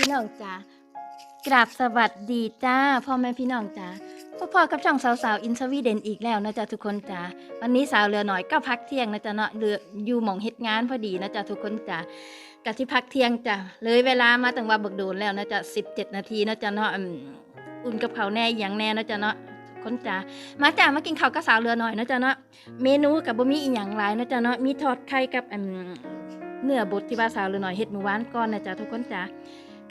พี่น้องจ้ากราบสวัสดีจ้าพ่อแม่พี่น้องจ้าพ่อพ่อกับช่องสาวๆอินสวีเดนอีกแล้วนะจ๊ะทุกคนจ้าวันนี้สาวเรือหน่อยก็พักเที่ยงนะจ๊ะเนาะเรืออยู่หม่องเฮ็ดงานพอดีนะจ๊ะทุกคนจ้ากะที่พักเที่ยงจ้ะเลยเวลามาตั้งว่าเบิกโดนแล้วนะจ๊ะ17นาทีนะจ๊ะเนาะอุ่นกับเขาแน่อย่างแน่นะจ๊ะเนาะคนจ้ามาจ้ามากินข้าวกับสาวเรือหน่อยนะจ๊ะเนาะเมนูกับบ่มีอีหยังหลายนะจ๊ะเนาะมีทอดไข่กับเนื้อบดที่ว่าสาวเลยหน่อยเฮ็ดเมื่อวานก่อนนะจ๊ะทุกคนจ้ะ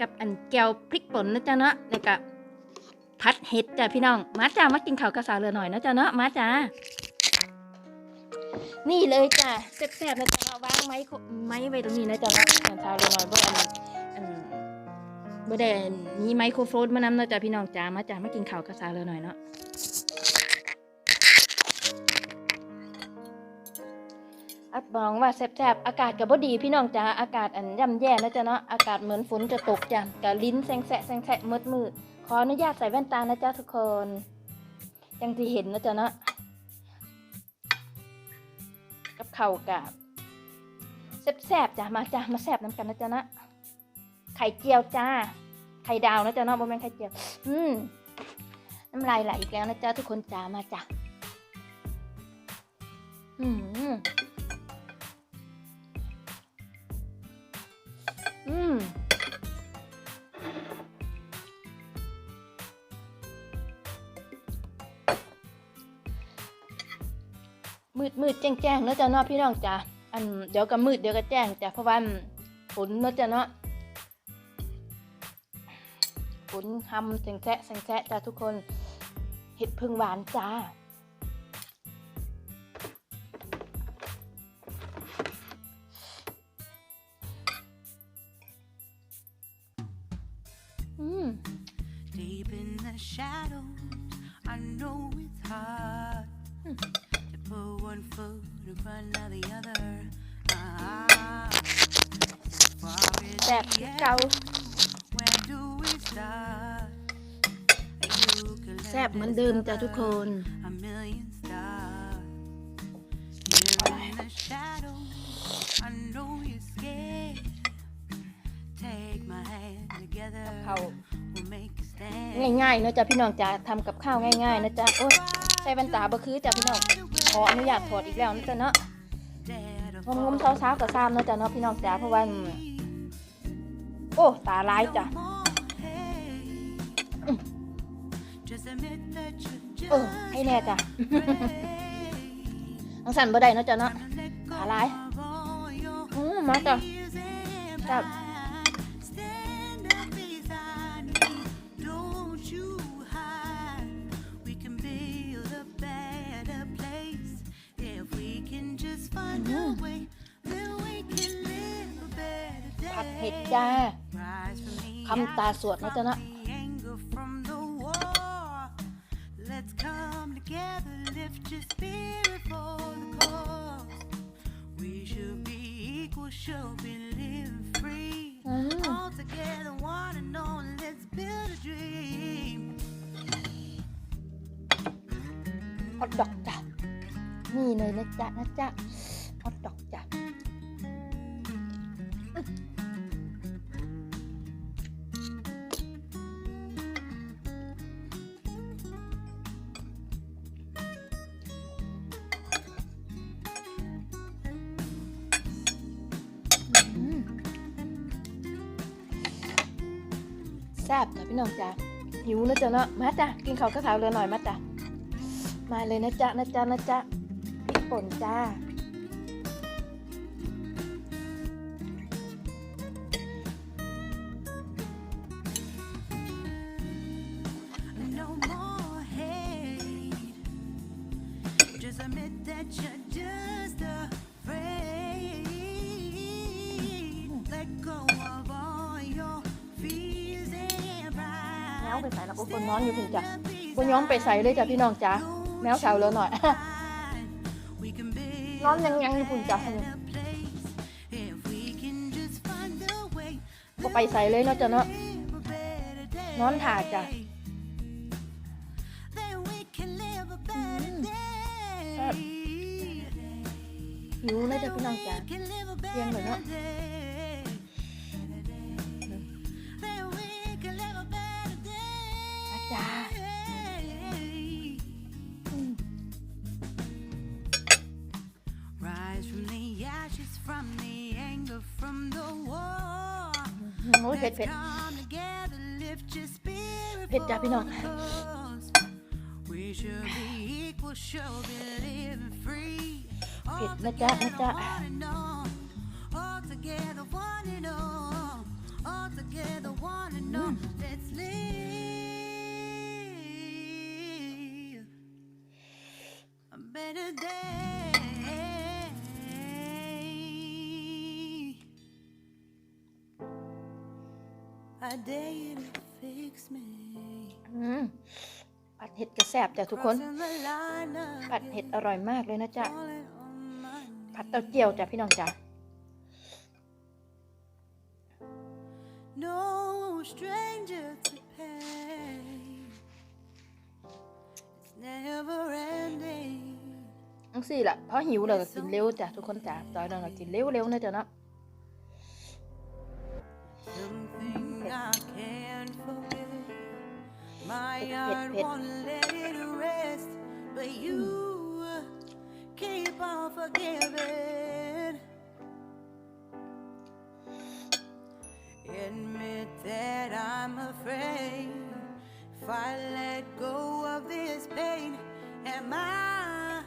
กับอันแก้วพริกป่นนะจ๊ะเนาะแล้วก็ผัดเห็ดจ้ะพี่น้อง มาจ้ามากินข้าวกระสาเรือหน่อยนะจ๊ะเนาะมาจ้านี่เลยจ้ะแซ่บๆนะจ๊ะเนาวางไม้ไม้ไว้ตรงนี้นะจ๊ะเนาะอันสาวเลยหน่อยบ่อันอันบ่ได้มีไมโครโฟนมานำนะจ๊ะพี่น้องจ้ามาจ้ามากินข้าวกระสาเรือหน่อยเนาะ อัดบองว่าแซบๆ อากาศกับบดีพี่น้องจ้าอากาศอันย่ำแย่นะจ๊ะเนาะอากาศเหมือนฝนจะตกจ้ะกับลิ้นแซงแสะแซงแสะมืดมืดขออนุญาตใส่แว่นตานะจ๊ะทุกคนยังที่เห็นนะจ๊ะเนาะกับเข่ากับแซบๆจ้ะมาจ้ะมาแซบน้ำกันนะจ๊ะนะไข่เจียวจ้า ไข่ดาวนะจ๊ะเนาะบ่แม่นไข่เจียว อืมน้ำลายไหลอีกแล้วนะจ๊ะทุกคนจ้ามาจ้ะอืม อืมมืดมืดแจ้งแจ้งเนาะจ้ะเนาะพี่น้องจ้ะอันเดี๋ยวก็มืดเดี๋ยวก็แจ้งจ้ะเพราะว่าฝนเนาะจ้ะเนาะฝนทำแสงแซะแสงแซะจ้ะทุกคนเห็ดพึ่งหวานจ้า อืม Deep in the shadows, I know it's hard Hmm. to put one foot in front of the other. Ah, far is แซ่บ the คือ end. เก่า Where do we start? You could แซ่บ let เหมือน us เดิมจ้ะทุกค cover น A million stars. Here in the shadows, I know you're scared. Take my hand together. เขา We'll make a stand. ง่ายๆเนอะจ๊ะพี่น้องจ๋าทำกับข้าวง่ายๆนะจ๊ะโอ้ยใส่แว่นตาบ่คือจ้ะพี่น้องขออนุญาตถอดอีกแล้วนะจ๊ะเนาะงมงมๆเช้าๆกับซ้ำเนาะจ๊ะเนาะพี่น้องจ๋าเพราะว่าอืมโอ้ตาลายจ้ะเออให้แน่จ้ะอังสันบ่ได้เนาะจ๊ะเนาะตาลายอืมมาจ้ะจ้ะ can just find a way. Then we can live a better ผัด day. เผ็ดจ้า Rise from the คำตาสวดนะจ๊ะเนาะ the anger from the war. Let's come together, lift your spirit for the cause. We should be equal, should be living free. อืม All together, one and all, let's build a dream. ฮอตดอกจ้ะ นี่เลยนะจ๊ะนะจ๊ะฮอตดอกจ้ะแซ่บจ้ะพี่น้องจ้ะหิวนะจ๊ะเนาะมาจ้ะกินข้าวกระสาเรือหน่อยมาจ้ะมาเลยนะจ๊ะนะจ๊ะนะจ๊ะ ป่นจ้า No more hate. Just admit that you're just afraid. Let go of all your fears and pride. แมวไปใส่แล้วก็คนนอนอยู่พุ่นจ้ะบนย้อมไปใส่เลยจ้ะพี่น้องจ้ะแมวสาวเรือหน่อย We นอนยังยังอุ่นจ้ะก็ไปใส่เลยเนาะจ้ะเนาะนอนถ่าจ้ะหิวเลยจะพี่น้องจ้ะเพียงเหมือนเนาะ เผ็ด Let's เผ็ด come together, lift your spirit เผ็ดจ้ะพี่น้อง force. We should be equal, should be living free. เผ็ดนะจ๊ะนะจ๊ะ One and ผัดเห็ดกระแสบจ้ะทุกคน Crossing the line ผัดเห็ดอร่อยมากเลยนะจ๊ะ falling on my ผัดเต้าเจี้ยวจ้ะพี่น้องจ้ะ No stranger to pain. It's never ending. อังสี่ละเพราะหิวเลยก็กินเร็วจ้ะทุกคนจ้ะตอนนั้นก็กินเร็วๆนะจ๊ะเนาะ My Pit, pit, heart pit. won't let it rest, but you keep on forgiving. Admit that I'm afraid. If I let go of this pain, am I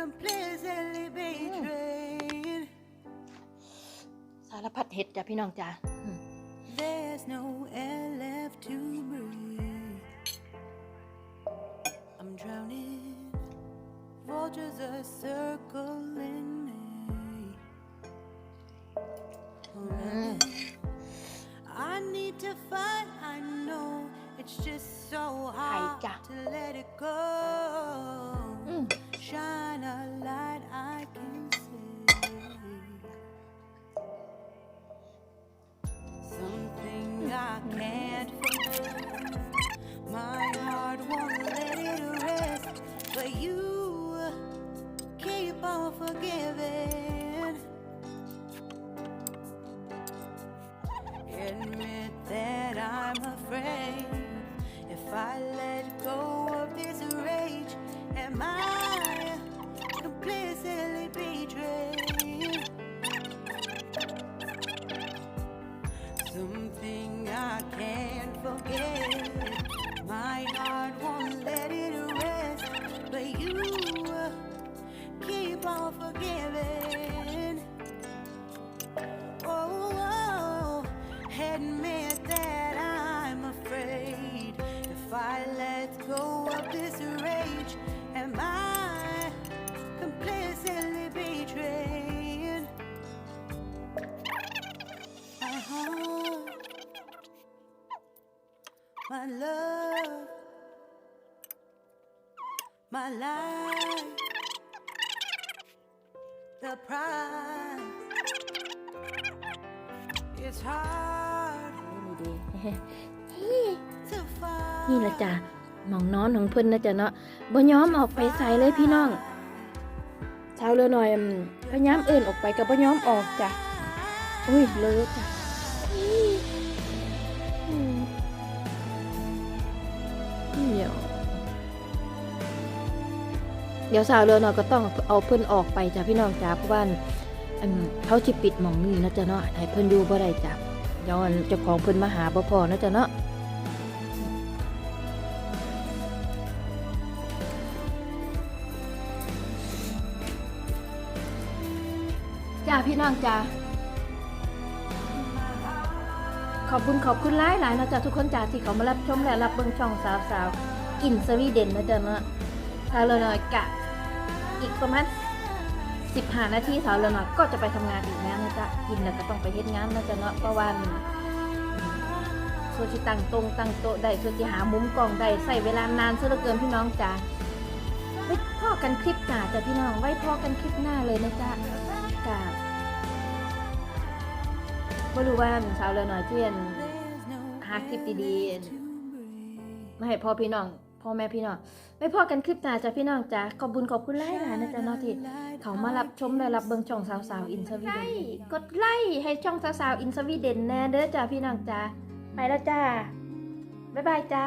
completely betrayed? สารพัดเห็ดจ้ะพี่น้องจ้ะอืม There's no air Are circling me. I need to fight. I know it's just so hard to let it go. อืม Shine a light I can see. Something I mm-hmm. can't my love, my life, the prize. It's hard to find. นี่ละจ้ะหมองนอนของเพิ่นนะจ๊ะเนาะบ่ย้อมออกไปใส่เลยพี่น้องช้าเรือหน่อยพยายามเอื่นออกไปก็บ่ยอมออกจ้ะอุ้ยเลยจ้ะ เดี๋ยวสาวเรือน่อยก็ต้องเอาเพิ่อนออกไปจ้ะพี่น้องจ้ะเพราะว่าเขาสิปิดหมองนี้นะจ๊ะเนาะให้เพิ่อนอยู่บ่ได้จ้ะย้อนเจ้าของเพิ่อนมาหาบ่พอนะจ๊ะเนาะจ้าพี่น้องจ้าขอบคุณขอบคุณหลายหลายนะจ๊ะทุกคนจ้าที่เขามารับชมและรับเบิ่งช่องสาวสาวๆอินสวีเดนนะจ๊ะเนาะสาวเลนอยกะ อีกประมาณ15นาทีสาวเลนอยก็จะไปทำงานอีกแล้วนะจ๊ะกินแล้วก็ต้องไปเฮ็ดงานนะจ๊ะเนาะเพราะว่าส่วนที่ตั้งตรงตั้งโต๊ะได้ส่วนที่หามุมกล้องได้ใส่เวลานานซะเหลือเกินพี่น้องจ้าไว้พ่อกันคลิปหน้าจ้ะพี่น้องไว้พ่อกันคลิปหน้าเลยนะจ๊ะกับไม่รู้ว่าสาวเลยหน่อยเที่ยนหาคลิปดีๆมาให้พ่อพี่น้อง พ่อแม่พี่น้องไม่พอกันคลิปหน้าจ้ะพี่น้องจ้ะขอบบุญขอบคุณหลายหลายๆนะจ๊ะเนาะที่เขามารับชมและรับเบิ่งช่องสาวสาวๆอินสวีเดนกดไลค์ให้ช่องสาวสาวๆอินสวีเดนแน่เด้อจ้ะพี่น้องจ้ะไปแล้วจ้าบ๊ายบายจ้า